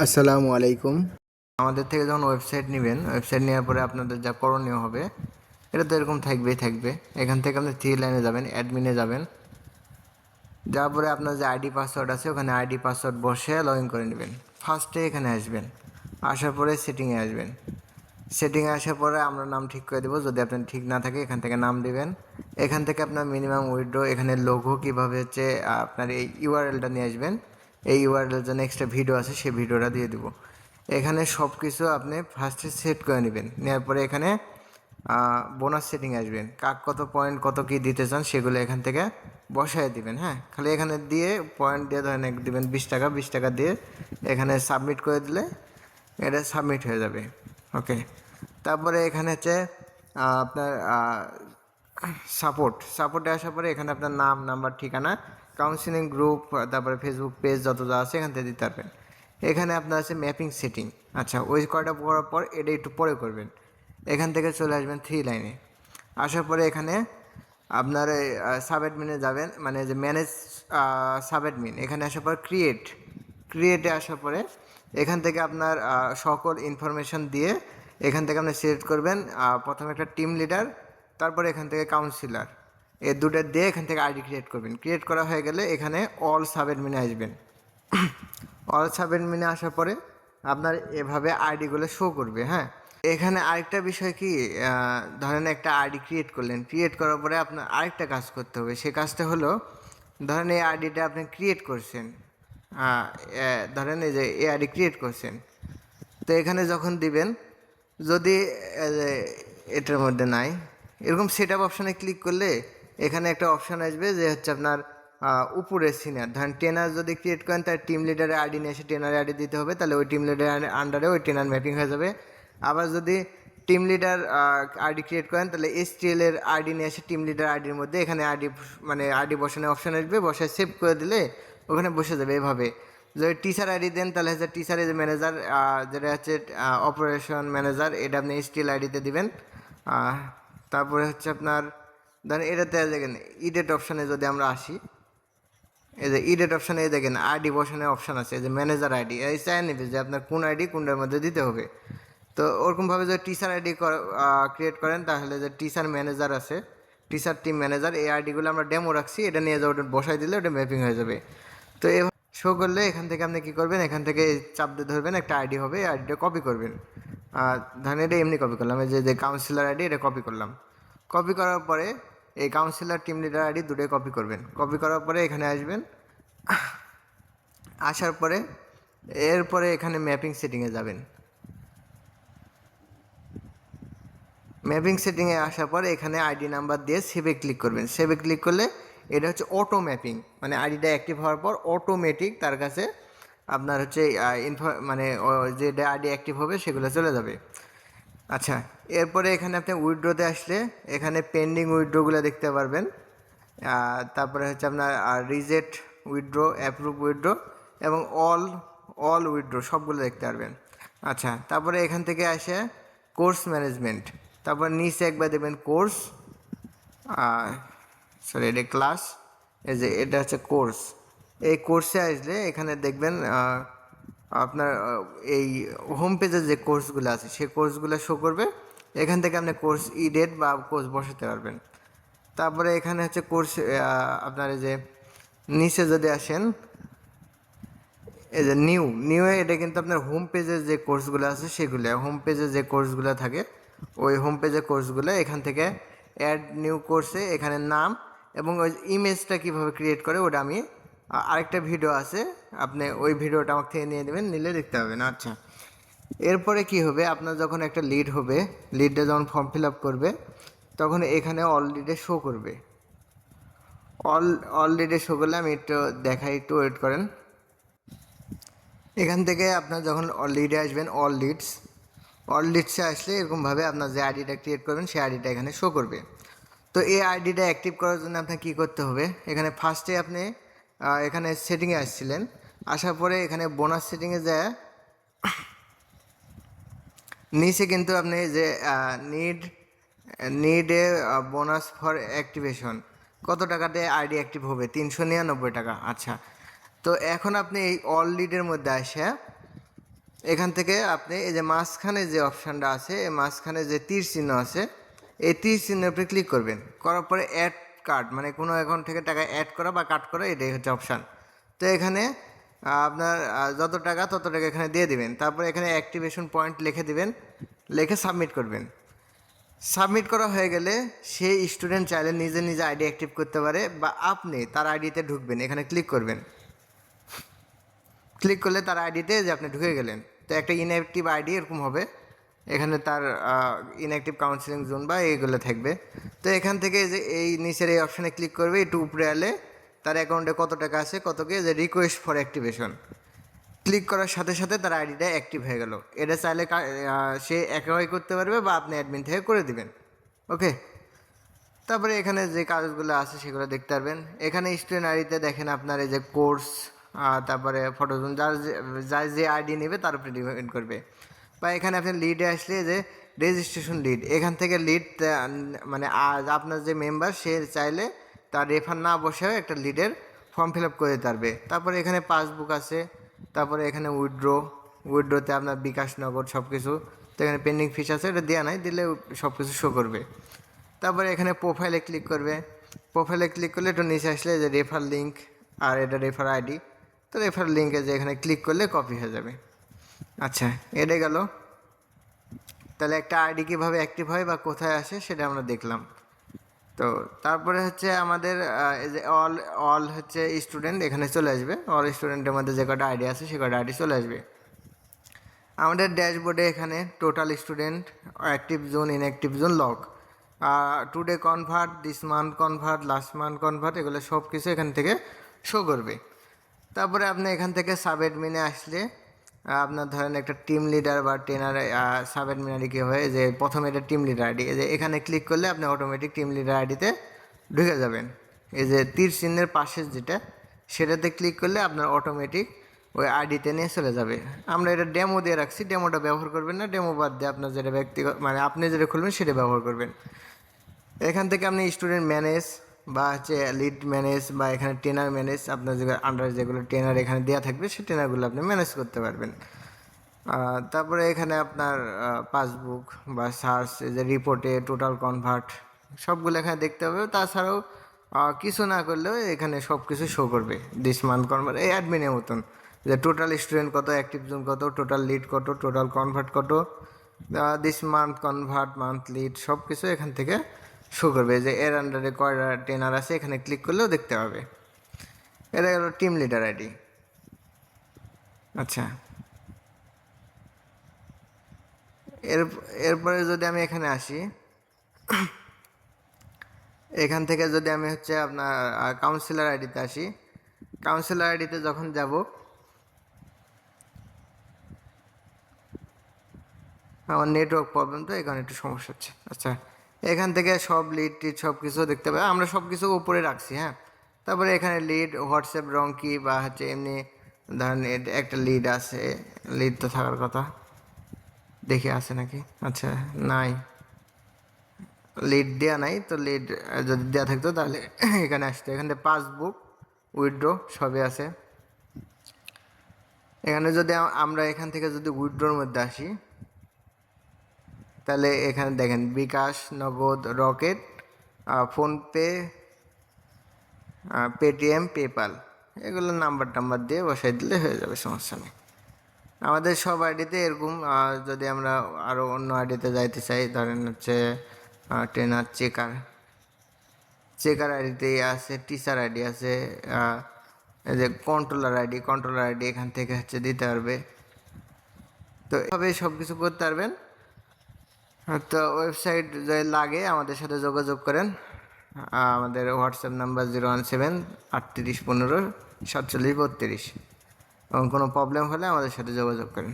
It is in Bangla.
আসসালামু আলাইকুম। আমাদের থেকে যখন ওয়েবসাইট নেবেন ওয়েবসাইট নেওয়ার পরে আপনাদের যা করণীয় হবে, এটা তো এরকম থাকবেই, থাকবে। এখান থেকে আপনি থ্রি লাইনে যাবেন অ্যাডমিনে যাবেন। যাওয়ার পরে আপনার যে আইডি পাসওয়ার্ড আছে, ওখানে আইডি পাসওয়ার্ড বসে লগ ইন করে নেবেন। ফার্স্টে এখানে আসবেন। আসার পরে সেটিংয়ে আসবেন। সেটিংয়ে আসার পরে আমরা নাম ঠিক করে দেবো। যদি আপনার ঠিক না থাকে, এখান থেকে নাম দেবেন। এখান থেকে আপনার মিনিমাম উইড্রো এখানে লোগো কীভাবে হচ্ছে, আপনার এই ইউআরএলটা নিয়ে আসবেন। এই ইউআরএল জন্য এক্সট্রা ভিডিও আছে, সেই ভিডিওটা দিয়ে দেবো। এখানে সব কিছু আপনি ফার্স্টে সেট করে নেবেন। নেওয়ার পরে এখানে বোনাস সেটিং আসবেন কাক কত পয়েন্ট কত কি দিতে চান সেগুলো এখান থেকে বসায় দিবেন হ্যাঁ? খালি এখানে দিয়ে পয়েন্ট দিয়ে ধরেন দিবেন বিশ টাকা বিশ টাকা দিয়ে এখানে সাবমিট করে দিলে এটা সাবমিট হয়ে যাবে। ওকে তারপরে এখানে হচ্ছে আপনার সাপোর্ট সাপোর্টে আসার পরে এখানে আপনার নাম নাম্বার ঠিকানা কাউন্সিলিং গ্রুপ তারপরে ফেসবুক পেজ যত যা আছে এখান থেকে দিতে পারবেন। এখানে আপনার আছে ম্যাপিং সেটিং আচ্ছা ওই কয়টা করার পর এটা একটু পরে করবেন। এখান থেকে চলে আসবেন থ্রি লাইনে আসার পরে এখানে আপনার সাব অ্যাডমিনে যাবেন মানে যে ম্যানেজ সাব অ্যাডমিন এখানে আসার পর ক্রিয়েট ক্রিয়েটে আসার পরে এখান থেকে আপনার সকল ইনফরমেশন দিয়ে এখান থেকে আপনি সিলেক্ট করবেন প্রথমে একটা টিম লিডার তারপরে এখান থেকে কাউন্সিলর এই দুটো দিয়ে এখান থেকে আইডি ক্রিয়েট করবেন। ক্রিয়েট করা হয়ে গেলে এখানে অল সাব অ্যাডমিনে আসবেন। অল সাব অ্যাডমিনে আসার পরে আপনার এভাবে আইডিগুলো শো করবে হ্যাঁ? এখানে আরেকটা বিষয় কি ধরেন একটা আইডি ক্রিয়েট করলেন। ক্রিয়েট করার পরে আপনার আরেকটা কাজ করতে হবে। সে কাজটা হলো, ধরেন এই আইডিটা আপনি ক্রিয়েট করছেন ধরেন এই যে এই আইডি ক্রিয়েট করছেন। তো এখানে যখন দিবেন, যদি এটার মধ্যে নাই এরকম সেট আপ অপশানে ক্লিক করলে এখানে একটা অপশান আসবে যে হচ্ছে আপনার উপরে সিনিয়র ধরেন টেনার যদি ক্রিয়েট করেন তার টিম লিডারের আইডি নিয়ে এসে টেনার আইডি দিতে হবে, তাহলে ওই টিম লিডারের আন্ডারে ওই ট্রেনার ম্যাপিং হয়ে যাবে। আবার যদি টিম লিডার আইডি ক্রিয়েট করেন, তাহলে এসটিএল এর আইডি নিয়ে এসে টিম লিডার আইডির মধ্যে এখানে আইডি মানে আইডি বসানোর অপশান আসবে, বসায় সেভ করে দিলে ওখানে বসে যাবে এভাবে। যদি টিচার আইডি দেন, তাহলে হচ্ছে টিচারের যে ম্যানেজার যেটা হচ্ছে অপারেশন ম্যানেজার এটা আপনি এসটিএল আইডিতে দিবেন। তারপরে হচ্ছে আপনার, ধরেন এটাতে দেখেন ইডেট অপশানে যদি আমরা আসি, এই যে ইডেট অপশানে দেখেন আইডি বসানোর অপশান আছে, এই যে ম্যানেজার আইডি এই চাই নেবে যে আপনার কোন আইডি কোনটার মধ্যে দিতে হবে। তো ওরকমভাবে যদি টিচার আইডি ক্রিয়েট করেন, তাহলে যে টিচার ম্যানেজার আছে টিচার টিম ম্যানেজার এই আইডিগুলো আমরা ডেমো রাখছি, এটা নিয়ে যাও, ওটা বসাই দিলে ওটা ম্যাপিং হয়ে যাবে। তো এ শো করলে এখান থেকে আপনি কী করবেন? এখান থেকে চাপ দিয়ে ধরবেন, একটা আইডি হবে আইডিটা কপি করবেন। ধরেন এটা এমনি কপি করলাম, এই যে যে কাউন্সিলর আইডি এটা কপি করলাম। কপি করার পরে এই কাউন্সিলর টিম লিডার আইডি দুটোই কপি করবেন। কপি করার পরে এখানে আসবেন। আসার পরে, এরপরে এখানে ম্যাপিং সেটিংয়ে যাবেন। ম্যাপিং সেটিংয়ে আসার পরে এখানে আইডি নাম্বার দিয়ে সেভে ক্লিক করবেন। সেভে ক্লিক করলে এটা হচ্ছে অটো ম্যাপিং মানে আইডিটা অ্যাক্টিভ হওয়ার পর অটোমেটিক তার কাছে আপনার হচ্ছে ইনফো মানে যে আইডি অ্যাক্টিভ হবে সেগুলো চলে যাবে। আচ্ছা এরপরে এখানে আপনি উইড্রোতে আসলে এখানে পেন্ডিং উইড্রোগুলো দেখতে পারবেন। তারপরে হচ্ছে আপনার রিজেক্ট উইড্রো অ্যাপ্রুভ উইড্রো এবং অল অল উইড্রো সবগুলো দেখতে পারবেন। আচ্ছা তারপরে এখান থেকে আসে কোর্স ম্যানেজমেন্ট তারপর নিচে একবার দেবেন কোর্স সরি এটা ক্লাস এই যে এটা হচ্ছে কোর্স এই কোর্সে আসলে এখানে দেখবেন আপনার এই হোম পেজে যে কোর্সগুলো আছে, সেই কোর্সগুলো শো করবে। এখান থেকে আপনি কোর্স ই ডেট বা কোর্স বসাতে পারবেন। তারপরে এখানে হচ্ছে কোর্স আপনার যে নিচে যদি আসেন, এই যে নিউ নিউ এটা কিন্তু আপনার হোম পেজের যে কোর্সগুলো আছে, সেগুলো হোম পেজে যে কোর্সগুলো থাকে, ওই হোম পেজের কোর্সগুলো এখান থেকে অ্যাড নিউ কোর্সে এখানে নাম এবং ওই ইমেজটা কীভাবে ক্রিয়েট করে ওটা আমি আরেকটা ভিডিও আছে। আপনি ওই ভিডিওটা আমার থেকে নিয়ে নেবেন, নিলে দেখতে পাবেন। আচ্ছা। এরপরে কি হবে? আপনার যখন একটা লিড হবে লিডটা যখন ফর্ম ফিল আপ করবে, তখন এখানে অল লিডে শো করবে। অল অল লিডে শো করলে আমি একটু দেখাই, একটু ওয়েট করেন। এখান থেকে আপনার যখন লিডে আসবেন অল লিডস অল লিডসে আসলে এরকমভাবে আপনার যে আইডিটা ক্রিয়েট করবেন, সেই আইডিটা এখানে শো করবে। তো এই আইডিটা অ্যাক্টিভ করার জন্য আপনার কী করতে হবে? এখানে ফার্স্টে আপনি এখানে সেটিংয়ে আসছিলেন। আসার পরে এখানে বোনাস সেটিংয়ে যায় নিচে কিন্তু আপনি যে নিড নিডে বোনাস ফর অ্যাক্টিভেশন কত টাকাতে আইডি অ্যাক্টিভ হবে? তিনশো নিরানব্বই টাকা। আচ্ছা। তো এখন আপনি এই অল লিডের মধ্যে আসে, এখান থেকে আপনি এই যে মাঝখানে যে অপশানটা আছে, এই মাঝখানে যে তীর চিহ্ন আছে এই তীর চিহ্নের উপরে ক্লিক করবেন। করার পরে অ্যাড কার্ড মানে কোনো অ্যাকাউন্ট থেকে টাকা অ্যাড করা বা কাট করা, এটাই হচ্ছে অপশান তো এখানে আপনার যত টাকা তত টাকা এখানে দিয়ে দিবেন। তারপরে এখানে অ্যাক্টিভেশন পয়েন্ট লিখে দিবেন। লিখে সাবমিট করবেন। সাবমিট করা হয়ে গেলে সেই স্টুডেন্ট চাইলে নিজে নিজে আইডি অ্যাক্টিভ করতে পারে বা আপনি তার আইডিতে ঢুকবেন। এখানে ক্লিক করবেন। ক্লিক করলে তার আইডিতে যে আপনি ঢুকে গেলেন। তো একটা ইনঅ্যাক্টিভ আইডি এরকম হবে। এখানে তার ইনঅ্যাক্টিভ কাউন্সিলিং জোন বা এইগুলো থাকবে। তো এখান থেকে যে এই নিচের এই অপশানে ক্লিক করবে, একটু উপরে এলে তার অ্যাকাউন্টে কত টাকা আছে কতকে যে রিকোয়েস্ট ফর অ্যাক্টিভেশন ক্লিক করার সাথে সাথে তার আইডিটা অ্যাক্টিভ হয়ে গেল। এটা চাইলে সে একাই করতে পারবে বা আপনি অ্যাডমিন থেকে করে দিবেন। ওকে? তারপরে এখানে যে কাজগুলো আছে সেগুলো দেখতে পারবেন। এখানে স্টুডেন্ট আইডিতে দেখেন আপনার এই যে কোর্স তারপরে ফটোজোন যার যে- যার যে আইডি নেবে তার উপরে ডিপেন্ড করবে। বা এখানে আপনি লিডে আসলে যে রেজিস্ট্রেশন লিড এখান থেকে লিড মানে আজ আপনার যে মেম্বার সে চাইলে তার রেফার না বসেও একটা লিডের ফর্ম ফিল আপ করে দিতে পারবে। তারপরে এখানে পাসবুক আছে, তারপরে এখানে উইথড্রো উইথড্রোতে আপনার বিকাশ নগদ সব কিছু তো এখানে পেন্ডিং ফিস আছে, এটা দেওয়া নাই, দিলে সব কিছু শো করবে। তারপরে এখানে প্রোফাইলে ক্লিক করবে প্রোফাইলে ক্লিক করলে একটু নিচে আসলে যে রেফার লিঙ্ক আর এটা রেফার আইডি তো রেফার লিঙ্কে যে এখানে ক্লিক করলে কপি হয়ে যাবে। আচ্ছা এটা গেল। তাহলে একটা আইডি কীভাবে অ্যাক্টিভ হয় বা কোথায় আসে সেটা আমরা দেখলাম। তো তারপরে হচ্ছে আমাদের অল অল হচ্ছে স্টুডেন্ট এখানে চলে আসবে। অল স্টুডেন্টের মধ্যে যে কটা আইডি আছে, সে কটা আইডি চলে আসবে। আমাদের ড্যাশবোর্ডে এখানে total student active zone inactive zone lock today convert this month convert last month convert এগুলো সব কিছু এখান থেকে শো করবে। তারপরে আপনি এখান থেকে সাব অ্যাডমিনে আসলে আপনার ধরেন একটা টিম লিডার বা ট্রেনার সাব অ্যাডমিনারি কী হয় যে প্রথমে এটা টিম লিডার আইডি এই যে এখানে ক্লিক করলে আপনি অটোমেটিক টিম লিডার আইডিতে ঢুকে যাবেন। এই যে তীর চিহ্নের পাশে যেটা, সেটাতে ক্লিক করলে আপনার অটোমেটিক ওই আইডিতে নিয়ে চলে যাবে। আমরা এটা ডেমো দিয়ে রাখছি ডেমোটা ব্যবহার করবেন না ডেমো বাদ দিয়ে আপনার যেটা ব্যক্তিগত মানে আপনি যেটা খুলবেন সেটা ব্যবহার করবেন। এখান থেকে আপনি স্টুডেন্ট ম্যানেজ বা হচ্ছে লিড ম্যানেজ বা এখানে ট্রেনার ম্যানেজ আপনার যে আন্ডার যেগুলো ট্রেনার এখানে দেওয়া থাকবে, সেই ট্রেনারগুলো আপনি ম্যানেজ করতে পারবেন। তারপরে এখানে আপনার পাসবুক বা সার্চ যে রিপোর্টে টোটাল কনভার্ট সবগুলো এখানে দেখতে হবে। তাছাড়াও কিছু না করলেও এখানে সব কিছু শো করবে। দিস মান্থ কনভার্ট এই অ্যাডমিনের মতন। যে টোটাল স্টুডেন্ট কত অ্যাক্টিভ জোন কত টোটাল লিড কত টোটাল কনভার্ট কত this month convert month lead সব কিছু এখান থেকে শো করবে যে এর আন্ডারে কয়টা ট্রেনার আছে, এখানে ক্লিক করলেও দেখতে পাবে। এটা হলো টিম লিডার আইডি আচ্ছা। এর, এরপরে যদি আমি এখানে আসি, এখান থেকে যদি আমি হচ্ছে আপনার কাউন্সিলর আইডিতে আসি কাউন্সিলর আইডিতে যখন যাব, আমার নেটওয়ার্ক প্রবলেম তো, এখানে একটু সমস্যা হচ্ছে। আচ্ছা। এখান থেকে সব লিড টিড সব কিছু দেখতে পাই আমরা সব কিছু উপরে রাখছি হ্যাঁ? তারপরে এখানে লিড হোয়াটসঅ্যাপ রং কি বা হচ্ছে এমনি ধরেন একটা লিড আছে। লিড তো থাকার কথা। দেখে আছে নাকি? আচ্ছা নাই। লিড দেওয়া নাই, তো লিড যদি দেওয়া থাকতো তাহলে এখানে আসতো। এখানে পাসবুক উইড্রো সবই আছে। এখানে যদি আমরা এখান থেকে যদি উইড্রোর মধ্যে আসি তাহলে এখানে দেখেন, Bkash, Nagad, Rocket PhonePe Paytm PayPal এগুলো নাম্বার টাম্বার দিয়ে বসাই দিলে হয়ে যাবে, সমস্যা নেই। আমাদের সব আইডিতে এরকম যদি আমরা আরও অন্য আইডিতে যাইতে চাই, ধরেন হচ্ছে ট্রেনার চেকার চেকার আইডিতে আছে টিচার আইডি আছে এই যে কন্ট্রোলার আইডি কন্ট্রোলার আইডি এখান থেকে হচ্ছে দিতে পারবে। তো এভাবে সব কিছু করতে পারবেন। তো ওয়েবসাইট যদি লাগে আমাদের সাথে যোগাযোগ করেন। আমাদের WhatsApp number zero one seven, আটত্রিশ পনেরো, সাতচল্লিশ বত্রিশ। এবং কোনো প্রবলেম হলে আমাদের সাথে যোগাযোগ করেন।